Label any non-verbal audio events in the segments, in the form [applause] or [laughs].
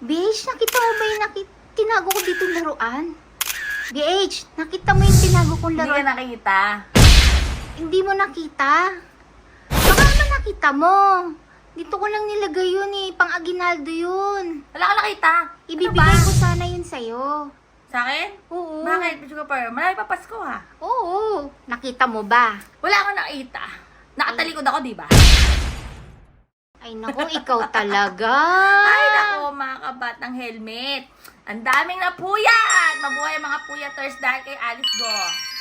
BH, nakita mo ba yung nakita? Tinago ko dito yung laruan. BH, nakita mo yung tinago kong Hindi ka laruan? nakita. Hindi mo nakita. Baka naman nakita mo. Dito ko lang nilagay yun eh. Pang Aguinaldo yun. Wala ka nakita. Ibibigay ano ba? ko sana yun sa'yo. Sa akin? Oo. Bakit? Bitch ka pa. Marami pa Pasko ha. Oo. Nakita mo ba? Wala akong nakita. Nakatalikod ako, di ba? Ay nako, ikaw talaga. Ay, nako, mga kabat ng helmet. Ang daming napuyat! Mabuhay mga puyaters dahil kay Alice Go.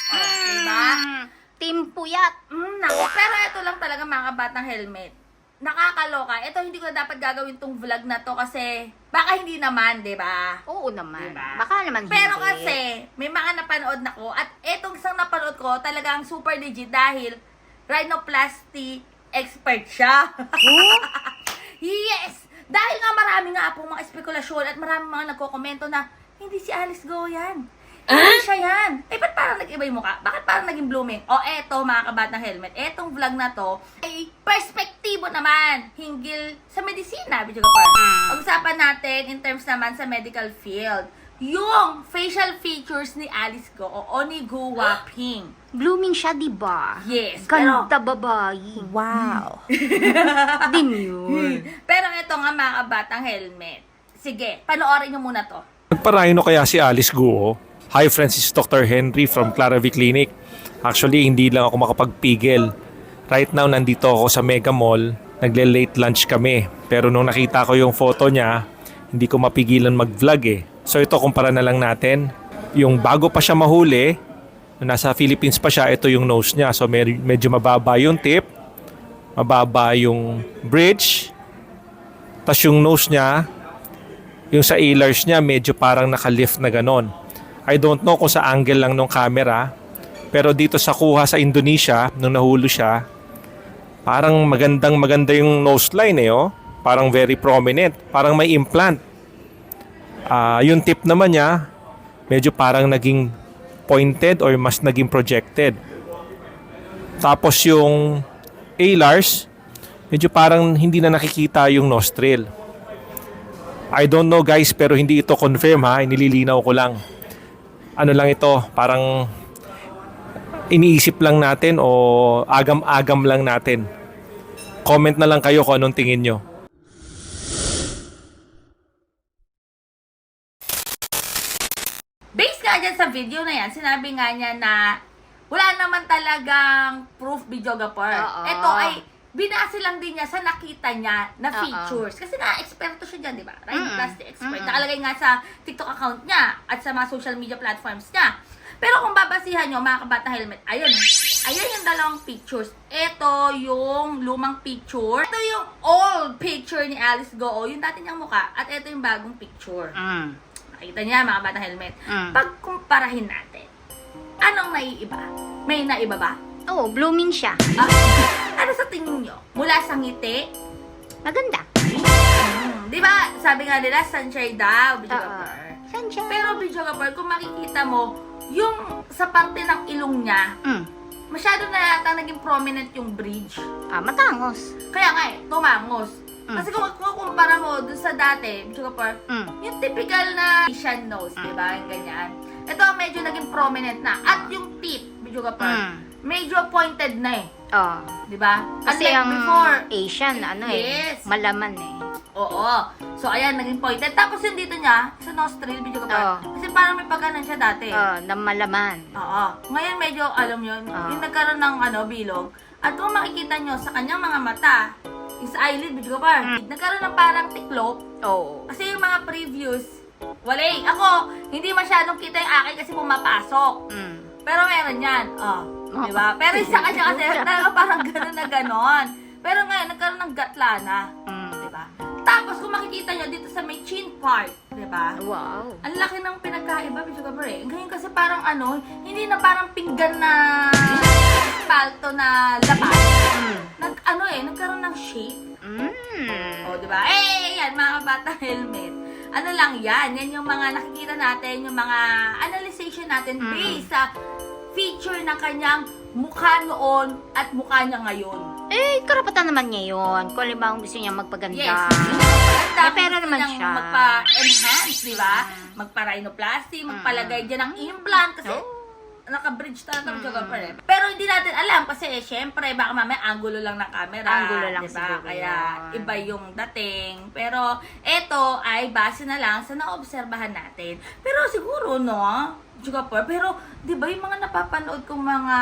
Oh, di ba? Mm, Team Puyat. Mm, nako, pero ito lang talaga mga kabat ng helmet. Nakakaloka. Ito hindi ko na dapat gagawin tong vlog na to kasi baka hindi naman, di ba? Oo naman. Diba? Baka naman Pero hindi. kasi, may mga napanood na ko at etong isang napanood ko talagang super legit dahil rhinoplasty expert siya. [laughs] Yes! Dahil nga marami nga pong mga espekulasyon at marami mga nagkokomento na hindi si Alice Go yan. Hindi siya yan. Eh, ba't parang nag-iba yung mukha? Bakit parang naging blooming? O, eto, mga kabat ng helmet. Etong vlog na to, ay perspektibo naman hinggil sa medisina, video ka par. Mm. Pag-usapan natin in terms naman sa medical field. Yung facial features ni Alice Go o Onigo Waping. [gasps] Blooming siya, di ba? Yes, pero... Ganda babae. Wow. [laughs] Demure. pero ito nga mga kabatang helmet. Sige, panoorin nyo muna to. Nagparayno kaya si Alice Guo? Hi friends, this is Dr. Henry from Claravie Clinic. Actually, hindi lang ako makapagpigil. Right now, nandito ako sa Mega Mall. Nagle-late lunch kami. Pero nung nakita ko yung photo niya, hindi ko mapigilan mag-vlog eh. So ito, kumpara na lang natin. Yung bago pa siya mahuli, nasa Philippines pa siya, ito yung nose niya. So med- medyo mababa yung tip, mababa yung bridge, tas yung nose niya, yung sa A-lars niya medyo parang naka-lift na ganon. I don't know kung sa angle lang ng camera, pero dito sa kuha sa Indonesia, nung nahulo siya, parang magandang maganda yung nose line eh, oh. Parang very prominent. Parang may implant. Ah, yung tip naman niya, medyo parang naging pointed or mas naging projected. Tapos yung A-lars, medyo parang hindi na nakikita yung nostril. I don't know guys pero hindi ito confirm ha, inililinaw ko lang. Ano lang ito, parang iniisip lang natin o agam-agam lang natin. Comment na lang kayo kung anong tingin nyo. Based nga dyan sa video na yan, sinabi nga niya na wala naman talagang proof videographer. Oo. Ito ay binase lang din niya sa nakita niya na Oo. features. Kasi nga, eksperto siya dyan, di ba? Right? Mm-mm. Plastic expert. Mm-mm. Nakalagay nga sa TikTok account niya at sa mga social media platforms niya. Pero kung babasihan nyo, mga kabata helmet, ayun. Ayun yung dalawang pictures. Ito yung lumang picture. Ito yung old picture ni Alice Goo, yung dati niyang mukha. At ito yung bagong picture. Mm. Nakita niya, mga bata helmet. Mm. Pagkumparahin natin, anong naiiba? May naiba ba? Oo, blooming siya. Ah, ano sa tingin nyo? Mula sa ngiti? Maganda. Hmm, di ba, sabi nga nila, sunshine daw, video. Saan siya? Pero video kung makikita mo, yung sa parte ng ilong niya, Mm. masyado na yata naging prominent yung bridge. Ah, matangos. Kaya nga eh, tumangos. Mm. Kasi kung kung kumpara mo dun sa dati, video Mm. yung typical na Asian nose, di ba? Yung ganyan. Ito medyo naging prominent na. At yung tip, video Mm. medyo pointed na eh. Oh. Di ba? Kasi Unlike ang before. Asian, ano eh, Yes. malaman eh. Oo. So, ayan, naging pointed. Tapos yung dito niya, sa nostril, video Oo. Kasi parang may pagkanan siya dati. Oh, na malaman. Oo. Ngayon medyo, alam nyo, Oo. yung nagkaroon ng ano, bilog. At kung makikita nyo sa kanyang mga mata, yung sa eyelid, video ka Mm. nagkaroon ng parang tiklop. Oo. Kasi yung mga previews, wala eh. Ako, hindi masyadong kita yung akin kasi pumapasok. Mm. Pero meron yan. Oh, Oh. di ba? Pero yung sa kanya kasi, [laughs] talaga parang gano'n na gano'n. Pero ngayon, nagkaroon ng gatla na. Mm. Di ba? Tapos, kung makikita nyo dito sa may chin part, di ba? Wow. Ang laki ng pinagkaiba, Bicho Gabor eh. Ngayon kasi parang ano, hindi na parang pinggan na espalto na lapas. Mm. Ano eh, nagkaroon ng shape. Mm. O, di ba? Eh, yan, mga bata helmet. Ano lang yan? Yan yung mga nakikita natin, yung mga analyzation natin Mm. based sa feature ng kanyang mukha noon at mukha niya ngayon. Eh, karapatan naman niya yun. Kung halimbawa gusto niya magpaganda. Yes, dami May pera naman siya. magpa-enhance, di ba? Magpa-rhinoplasty, magpalagay dyan ng implant kasi Oh. Naka-bridge talaga ng mm. eh. Pero hindi natin alam kasi eh, syempre baka mamaya angulo lang ng camera. Angulo lang diba? siguro Kaya yun. iba yung dating. Pero eto ay base na lang sa naobserbahan natin. Pero siguro no, Jugapur, pero di ba yung mga napapanood kong mga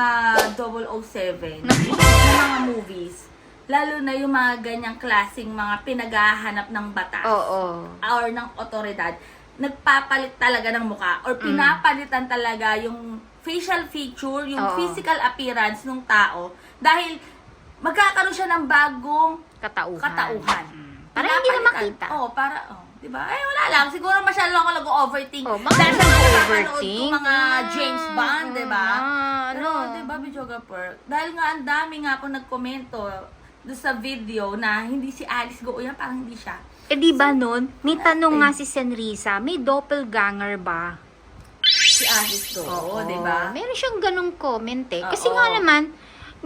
007 na [laughs] mga movies, lalo na yung mga ganyang klasing mga pinaghahanap ng batas Oo. or ng otoridad, nagpapalit talaga ng muka or pinapalitan talaga yung facial feature, yung Oo. physical appearance ng tao dahil magkakaroon siya ng bagong Katauhan. katauhan. Para hindi na Pinapalitan. makita. Oo, para, oh, di ba? Ay, wala lang. Siguro masyado lang ako nag-overthink. Oh, mga Dahil sa mga overthink. mga James Bond, di ba? Ah, Pero, ano? di ba, videographer, dahil nga ang dami nga po nagkomento doon sa video na hindi si Alice Go, yan parang hindi siya. Eh di ba nun, may tanong nga si Senrisa, may doppelganger ba? Si Alice Go, di ba? Meron siyang ganong comment eh. Kasi Oo. nga naman,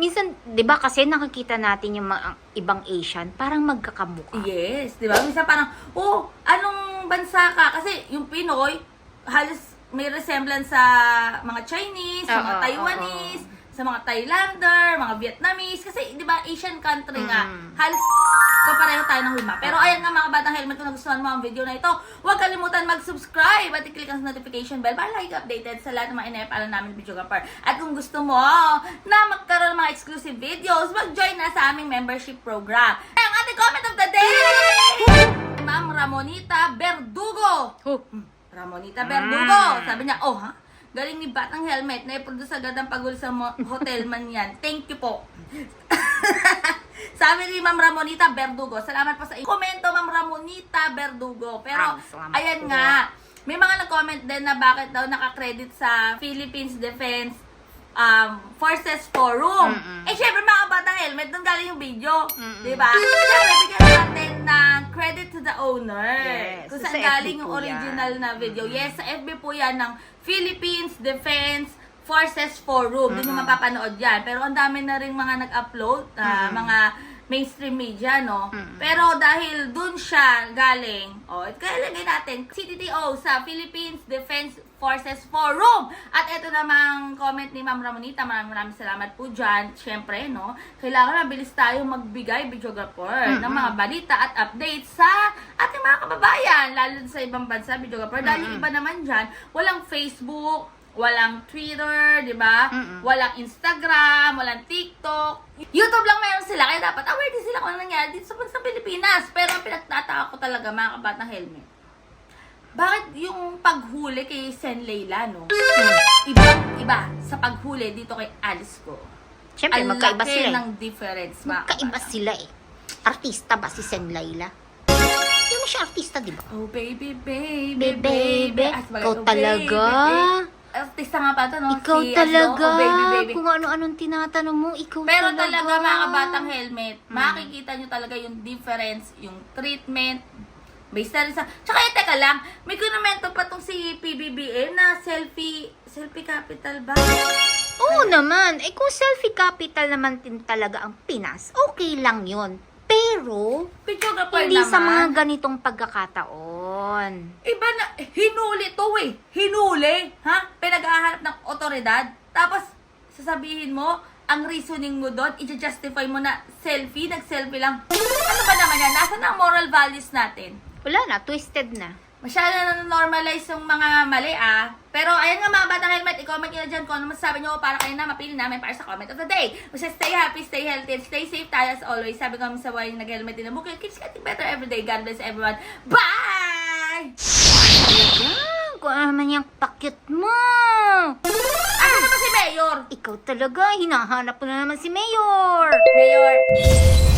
minsan, di ba kasi nakikita natin yung mga ibang Asian, parang magkakamukha. Yes, di ba? Minsan parang, oh, anong bansa ka? Kasi yung Pinoy, halos may resemblance sa mga Chinese, sa mga Oo, Taiwanese, sa mga Thailander, mga Vietnamese. Kasi, di ba, Asian country nga, Mm. halos kapareho tayo ng hulma. Pero ayan nga mga batang helmet, kung nagustuhan mo ang video na ito, huwag kalimutan mag-subscribe at i-click ang notification bell para lagi updated sa lahat ng mga inaipalan namin video kapar. At kung gusto mo na magkaroon ng mga exclusive videos, mag-join na sa aming membership program. Ang ating comment of the day! Ma'am Ramonita Verdugo. Oh. Ramonita Verdugo. Sabi niya, oh ha? Galing ni Batang Helmet na i-produce agad ang pagul sa mo- hotel man yan. Thank you po. [laughs] Sabi ni Ma'am Ramonita Verdugo, salamat po sa i- komento Ma'am Ramonita Verdugo. Pero, Ah, salamat ayan po. nga, may mga nag-comment din na bakit daw nakakredit sa Philippines Defense um, Forces Forum. Mm-mm. Eh, syempre mga batang helmet, doon galing yung video. Mm-mm. Di ba? Syempre, bigyan natin ng credit to the owner. Yes. Kung Sa saan FB galing yung po original yan. na video. Yes, sa FB po yan ng Philippines Defense Forces Forum. Doon yung mapapanood yan. Pero ang dami na rin mga nag-upload, ah, mga mainstream media, no? Pero dahil dun siya galing, oh, kaya lagay natin, CTTO sa Philippines Defense Forces Forum. At ito namang comment ni Ma'am Ramonita, maraming maraming salamat po dyan. Siyempre, no, kailangan mabilis tayo magbigay, videographer, ng mga balita at updates sa ating mga kababayan, lalo sa ibang bansa, videographer. Dahil yung iba naman dyan, walang Facebook, walang Twitter, di ba? Walang Instagram, walang TikTok. YouTube lang meron sila, kaya dapat aware din sila kung ano nangyari dito sa bansa Pilipinas. Pero ang pinagtataka ko talaga, mga kabatang helmet, bakit yung paghuli kay Sen Leila, no? Ibang iba sa paghuli dito kay Alice ko. Siyempre, Ang magkaiba laki sila eh. ng difference, mga Magkaiba kabatang. sila eh. Artista ba si Sen Laila? Hindi mo siya artista, di ba? Oh, baby, baby, Baby, baby. Ah, sabagay, Ikaw oh, talaga. baby, baby. Artista nga pa to, no? Ikaw si, talaga. Ano, oh, baby, baby. Kung ano-anong tinatanong mo, ikaw Pero talaga. talaga mga kabatang helmet, Hmm. makikita nyo talaga yung difference, yung treatment, based na rin sa... Tsaka eh, teka lang, may kunamento pa tong si PBBM na selfie, selfie capital ba? Oo naman. Eh kung selfie capital naman din talaga ang Pinas, okay lang yon. Pero, Videographer hindi sa mga naman. ganitong pagkakataon. Iba na, hinuli to eh. Hinuli, ha? Pinag-ahanap ng otoridad. Tapos, sasabihin mo, ang reasoning mo doon, i-justify mo na selfie, nag-selfie lang. Ano ba naman yan? Nasaan ang moral values natin? Wala na, twisted na. Masyado na normalize yung mga mali ah. Pero ayan nga mga batang helmet, i-comment nyo dyan kung ano masasabi nyo para kayo na mapili namin para sa comment of the day. Basta stay happy, stay healthy, and stay safe tayo as always. Sabi ko sa way nag-helmet din na bukid. Keeps getting better every day. God bless everyone. Bye! Yan, kung ano naman yung pakit mo. Ano naman si Mayor? Ikaw talaga, hinahanap ko na naman si Mayor. Mayor.